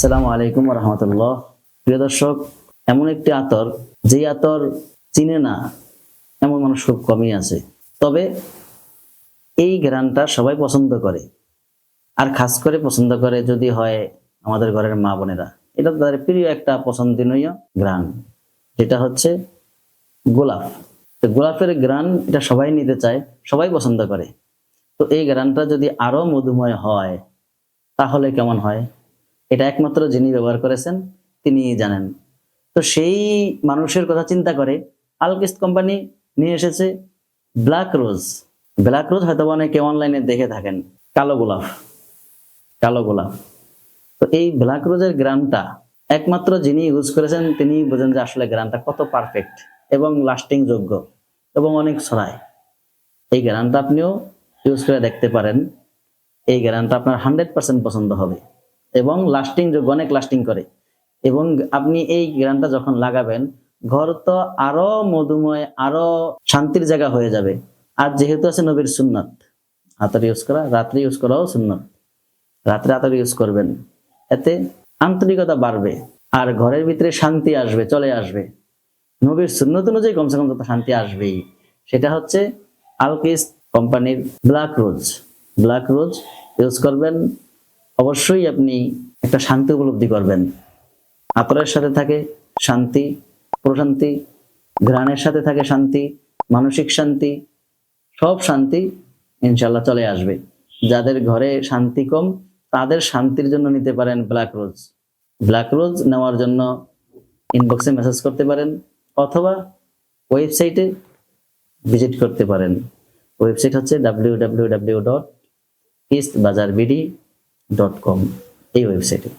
আসসালামু আলাইকুম রহমতুল্লাহ। প্রিয় দর্শক, এমন একটি আতর যে আতর চিনে না, এমন মানুষ খুব কমই আছে। তবে এই ঘ্রাণটা সবাই পছন্দ করে। আর খাস করে পছন্দ করে যদি হয় আমাদের ঘরের মা বোনেরা। এটা তাদের প্রিয় একটা পছন্দনীয় গ্রান যেটা হচ্ছে গোলাপ। তো গোলাপের গ্রান এটা সবাই নিতে চায়, সবাই পছন্দ করে। তো এই গ্রানটা যদি আরও মধুময় হয়, তাহলে কেমন হয়? এটা একমাত্র যিনি ব্যবহার করেছেন, তিনি জানেন। তো সেই মানুষের কথা চিন্তা করে আলকিস্ট কোম্পানি নিয়ে এসেছে ব্ল্যাক রোজ। ব্ল্যাক রোজ হয়তো অনেকে অনলাইনে দেখে থাকেন, কালো গোলাপ। কালো গোলাপ। তো এই ব্ল্যাক রোজের গ্রামটা একমাত্র যিনি ইউজ করেছেন, তিনি বোঝেন যে আসলে গ্রামটা কত পারফেক্ট এবং লাস্টিং যোগ্য এবং অনেক ছড়ায়। এই গ্রামটা আপনিও ইউজ করে দেখতে পারেন। এই গ্রামটা আপনার হান্ড্রেড পার্সেন্ট পছন্দ হবে। এবং লাস্টিং যোগ্য অনেক লাস্টিং করে। এবং আপনি এই গ্রামটা যখন লাগাবেন, ঘর তো আরও মধুময়, আরও শান্তির জায়গা হয়ে যাবে। আর যেহেতু আছে নবীর সুন্নাত হাতের ইউজ করা, রাত্রে ইউজ করাও সুন্নাত। রাত্রে হাতের ইউজ করবেন। এতে আন্তরিকতা বাড়বে, আর ঘরের ভিতরে শান্তি আসবে, চলে আসবে। নবীর সুন্নত অনুযায়ী কমসে কম তত শান্তি আসবেই। সেটা হচ্ছে আলকিস কোম্পানির black rose. Black rose use করবেন অবশ্যই আপনি একটা শান্তি উপলব্ধি করবেন। আতরের সাথে থাকে শান্তি, প্রশান্তি, ঘ্রাণের সাথে থাকে শান্তি, মানসিক শান্তি, সব শান্তি ইনশাল্লাহ চলে আসবে। যাদের ঘরে শান্তি কম, তাদের শান্তির জন্য নিতে পারেন ব্ল্যাক রোজ ব্ল্যাক রোজ নেওয়ার জন্য ইনবক্সে মেসেজ করতে পারেন অথবা ওয়েবসাইটে ভিজিট করতে পারেন। ওয়েবসাইট হচ্ছে W W W dot east Bazar BD dot com এই ওয়েবসাইটে